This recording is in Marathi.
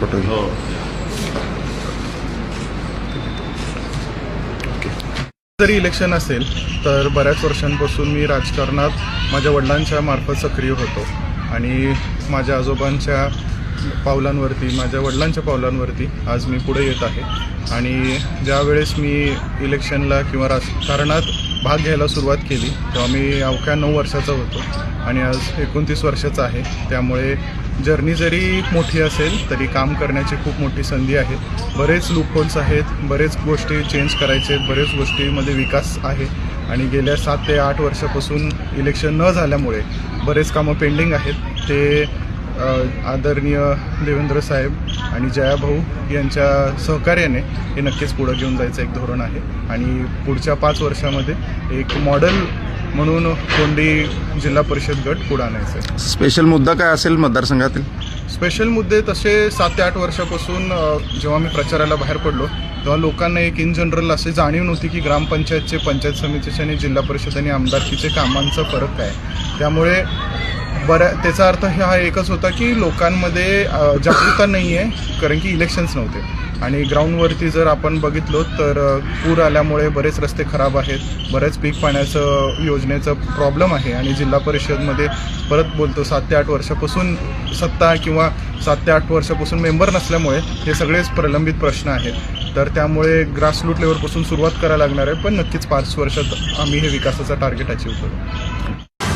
फोटो. हो. जरी इलेक्शन असेल तर बऱ्याच वर्षांपासून मी राजकारणात माझ्या वडिलांच्या मार्फत सक्रिय होतो. आणि माझ्या आजोबांच्या पावलांवरती माझ्या वडिलांच्या पावलांवरती आज मी पुढे येत आहे. आणि ज्या वेळेस मी इलेक्शनला किंवा राजकारणात भाग घ्यायला सुरुवात केली. तेव्हा मी अवघ्या नऊ वर्षाचा होतो आणि आज एकोणतीस वर्षाचा आहे. त्यामुळे जर्नी जरी मोठी असेल तरी काम करण्याची खूप मोठी संधी आहे. बरेच लूपहोल्स आहेत बरेच गोष्टी चेंज करायचे आहेत बरेच गोष्टीमध्ये विकास आहे. आणि गेल्या सात ते आठ वर्षापासून इलेक्शन न झाल्यामुळे बरेच कामं पेंडिंग आहेत. ते आदरणीय देवेंद्र साहेब आणि जयाभाऊ यांच्या सहकार्याने हे नक्कीच पुढं घेऊन जायचं एक धोरण आहे. आणि पुढच्या पाच वर्षामध्ये एक मॉडेल म्हणून कोंडी जिल्हा परिषद गट पुढं आणायचं आहे. स्पेशल मुद्दा काय असेल मतदारसंघातील? स्पेशल मुद्दे तसे सात ते आठ वर्षापासून जेव्हा मी प्रचाराला बाहेर पडलो तेव्हा लोकांना एक इन जनरल असे जाणीव नव्हती की ग्रामपंचायतचे पंचायत समितीचे आणि जिल्हा परिषद आणि आमदारकीचे कामांचा फरक काय. त्यामुळे बऱ्या त्याचा अर्थ हा एकच होता की लोकांमध्ये जागरूकता नाही आहे कारण की इलेक्शन्स नव्हते. आणि ग्राउंडवरती जर आपण बघितलो तर पूर आल्यामुळे बरेच रस्ते खराब आहेत. बरेच पीक पाण्याचं योजनेचं प्रॉब्लेम आहे. आणि जिल्हा परिषदमध्ये परत बोलतो सात ते आठ वर्षापासून सत्ता किंवा सात ते आठ वर्षापासून मेंबर नसल्यामुळे हे सगळेच प्रलंबित प्रश्न आहेत. तर त्यामुळे ग्रासरूट लेवलपासून सुरुवात करायला लागणार आहे पण नक्कीच पाच वर्षात आम्ही हे विकासाचा टार्गेट अचीव करू.